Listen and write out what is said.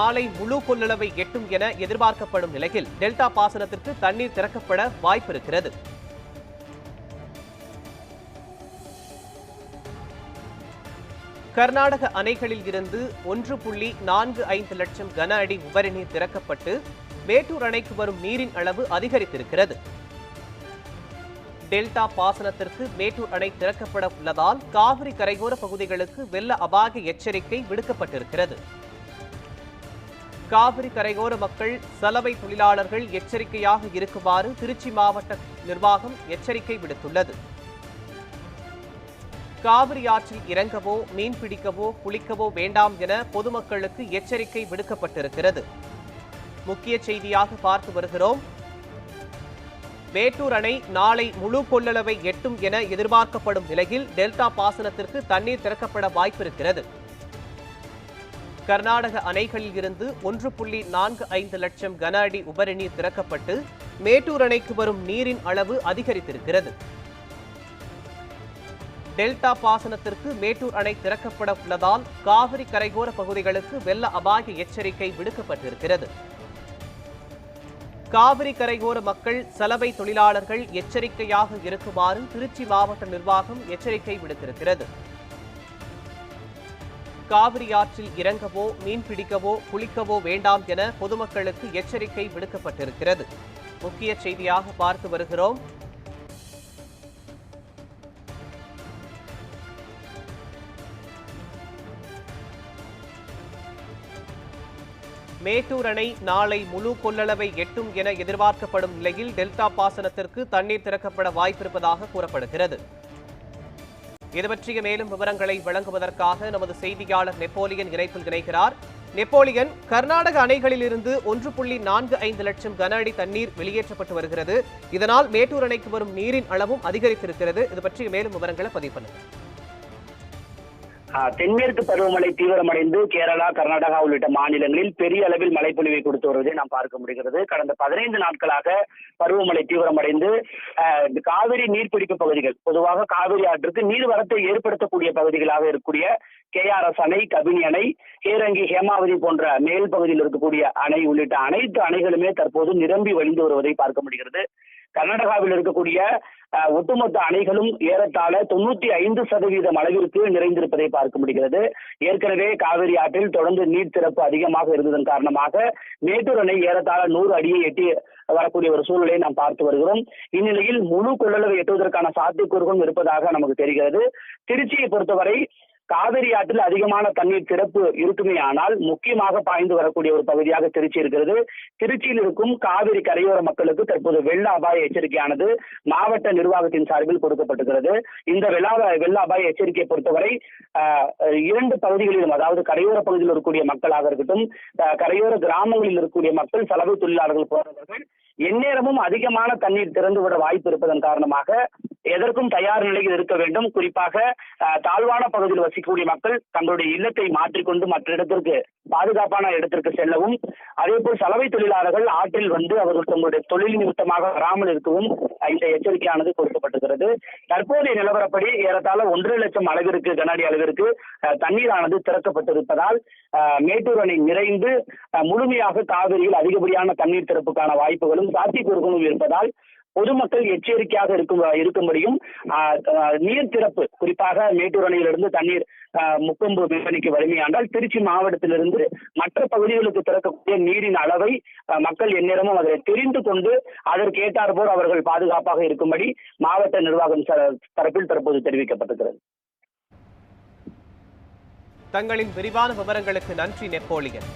நாளை முழு கொள்ளளவை எட்டும் என எதிர்பார்க்கப்படும் நிலையில் டெல்டா பாசனத்திற்கு தண்ணீர் திறக்கப்பட வாய்ப்பிருக்கிறது. கர்நாடக அணைகளில் இருந்து ஒன்று புள்ளி நான்கு ஐந்து லட்சம் கன அடி உபரி நீர் திறக்கப்பட்டு மேட்டூர் அணைக்கு வரும் நீரின் அளவு அதிகரித்திருக்கிறது. டெல்டா பாசனத்திற்கு மேட்டூர் அணை திறக்கப்பட உள்ளதால் காவிரி கரையோர பகுதிகளுக்கு வெள்ள அபாய எச்சரிக்கை விடுக்கப்பட்டிருக்கிறது. காவிரி கரையோர மக்கள் சலவை தொழிலாளர்கள் எச்சரிக்கையாக இருக்குமாறு திருச்சி மாவட்ட நிர்வாகம் எச்சரிக்கை விடுத்துள்ளது. காவிரி ஆற்றில் இறங்கவோ மீன் பிடிக்கவோ குளிக்கவோ வேண்டாம் என பொதுமக்களுக்கு எச்சரிக்கை விடுக்கப்பட்டிருக்கிறது. முக்கிய செய்தியாக பார்த்து வருகிறோம். மேட்டூர் அணை நாளை முழு கொள்ளளவை எட்டும் என எதிர்பார்க்கப்படும் நிலையில் டெல்டா பாசனத்திற்கு தண்ணீர் திறக்கப்பட வாய்ப்பிருக்கிறது. கர்நாடக அணைகளில் இருந்து ஒன்று புள்ளி நான்கு ஐந்து லட்சம் கன அடி உபரி நீர் திறக்கப்பட்டு மேட்டூர் அணைக்கு வரும் நீரின் அளவு அதிகரித்திருக்கிறது. டெல்டா பாசனத்திற்கு மேட்டூர் அணை திறக்கப்பட உள்ளதால் காவிரி கரையோர பகுதிகளுக்கு வெள்ள அபாய எச்சரிக்கை விடுக்கப்பட்டிருக்கிறது. காவிரி கரையோர மக்கள் சலவை தொழிலாளர்கள் எச்சரிக்கையாக இருக்குமாறு திருச்சி மாவட்ட நிர்வாகம் எச்சரிக்கை விடுத்திருக்கிறது. காவிரி ஆற்றில் இறங்கவோ மீன் பிடிக்கவோ குளிக்கவோ வேண்டாம் என பொதுமக்களுக்கு எச்சரிக்கை விடுக்கப்பட்டிருக்கிறது. முக்கிய செய்தியாக பார்த்து வருகிறோம். மேட்டூர் அணை நாளை முழு கொள்ளளவை எட்டும் என எதிர்பார்க்கப்படும் நிலையில் டெல்டா பாசனத்திற்கு தண்ணீர் திறக்கப்பட வாய்ப்பிருப்பதாக கூறப்படுகிறது. இது பற்றிய மேலும் விவரங்களை வழங்குவதற்காக நமது செய்தியாளர் நெப்போலியன் இணைப்பில் இணைகிறார். நெப்போலியன் கர்நாடக அணைகளிலிருந்து ஒன்று புள்ளி நான்கு ஐந்து லட்சம் கன அடி தண்ணீர் வெளியேற்றப்பட்டு வருகிறது. இதனால் மேட்டூர் அணைக்கு வரும் நீரின் அளவும் அதிகரித்திருக்கிறது. இது பற்றிய மேலும் விவரங்களை பதிவு பண்ணுங்கள். தென்மேற்கு பருவமழை தீவிரமடைந்து கேரளா கர்நாடகா உள்ளிட்ட மாநிலங்களில் பெரிய அளவில் மழைப்பொழிவை கொடுத்து வருவதை நாம் பார்க்க முடிகிறது. கடந்த பதினைந்து நாட்களாக பருவமழை தீவிரமடைந்து ஆஹ் இந்த காவிரி நீர்பிடிப்பு பகுதிகள் பொதுவாக காவிரி ஆற்றுக்கு நீர்வரத்தை ஏற்படுத்தக்கூடிய பகுதிகளாக இருக்கக்கூடிய கேஆர்எஸ் அணை கபினி அணை கேரங்கி ஹேமாவதி போன்ற மேல் பகுதியில் இருக்கக்கூடிய அணை உள்ளிட்ட அனைத்து அணைகளுமே தற்போது நிரம்பி வழிந்து வருவதை பார்க்க முடிகிறது. கர்நாடகாவில் இருக்கக்கூடிய ஒட்டுமொத்த அணைகளும் ஏறத்தாழ தொண்ணூத்தி ஐந்து சதவீதம் அளவிற்கு நிறைந்திருப்பதை பார்க்க முடிகிறது. ஏற்கனவே காவிரி ஆற்றில் தொடர்ந்து நீர் திறப்பு அதிகமாக இருந்ததன் காரணமாக மேட்டூர் அணை ஏறத்தாழ நூறு அடியை எட்டி வரக்கூடிய ஒரு சூழலை நாம் பார்த்து வருகிறோம். இந்நிலையில் முழு கொள்ளளவை எட்டுவதற்கான சாத்தியக்கூறுகளும் இருப்பதாக நமக்கு தெரிகிறது. திருச்சியை பொறுத்தவரை காவிரி ஆற்றில் அதிகமான தண்ணீர் திறப்பு இருக்குமே ஆனால் முக்கியமாக பாய்ந்து வரக்கூடிய ஒரு பகுதியாக திருச்சி இருக்கிறது. திருச்சியில் இருக்கும் காவிரி கரையோர மக்களுக்கு தற்போது வெள்ள அபாய எச்சரிக்கையானது மாவட்ட நிர்வாகத்தின் சார்பில் கொடுக்கப்பட்டிருக்கிறது. இந்த வெள்ள வெள்ள அபாய எச்சரிக்கையை பொறுத்தவரை ஆஹ், இரண்டு பகுதிகளிலும் அதாவது கரையோர பகுதியில் இருக்கக்கூடிய மக்களாக இருக்கட்டும் ஆஹ், கரையோர கிராமங்களில் இருக்கக்கூடிய மக்கள் சலவை தொழிலாளர்கள் போன்றவர்கள் எந்நேரமும் அதிகமான தண்ணீர் திறந்துவிட வாய்ப்பு இருப்பதன் காரணமாக எதற்கும் தயார் நிலையில் இருக்க வேண்டும். குறிப்பாக தாழ்வான பகுதியில் வசிக்கக்கூடிய மக்கள் தங்களுடைய இல்லத்தை மாற்றிக்கொண்டு மற்ற இடத்திற்கு பாதுகாப்பான இடத்திற்கு செல்லவும். அதேபோல் சலவை தொழிலாளர்கள் ஆற்றில் வந்து அவர்கள் தங்களுடைய தொழில் நிமித்தமாக வராமல் இருக்கவும் இந்த எச்சரிக்கையானது கொடுக்கப்பட்டிருக்கிறது தற்போதைய நிலவரப்படி ஏறத்தாழ ஒன்றரை லட்சம் அளவிற்கு கனஅடி அளவிற்கு தண்ணீரானது திறக்கப்பட்டிருப்பதால் ஆஹ், மேட்டூர் அணை நிறைந்து முழுமையாக காவிரியில் அதிகப்படியான தண்ணீர் திறப்புக்கான வாய்ப்புகளும் சாத்தியக்கூறுகளும் இருப்பதால் பொதுமக்கள் எச்சரிக்கையாக இருக்கும் இருக்கும்படியும் நீர் திறப்பு குறிப்பாக மேட்டூர் அணையிலிருந்து தண்ணீர் முக்கொம்பு விற்பனைக்கு வலிமையாண்டால் திருச்சி மாவட்டத்திலிருந்து மற்ற பகுதிகளுக்கு திறக்கக்கூடிய நீரின் அளவை மக்கள் எந்நேரமும் அதை தெரிந்து கொண்டு அதற்கு ஏற்றாற்போல் அவர்கள் பாதுகாப்பாக இருக்கும்படி மாவட்ட நிர்வாகம் தரப்பில் தற்போது தெரிவிக்கப்பட்டிருக்கிறது. தங்களின் விரிவான விவரங்களுக்கு நன்றி நெப்போலியன்.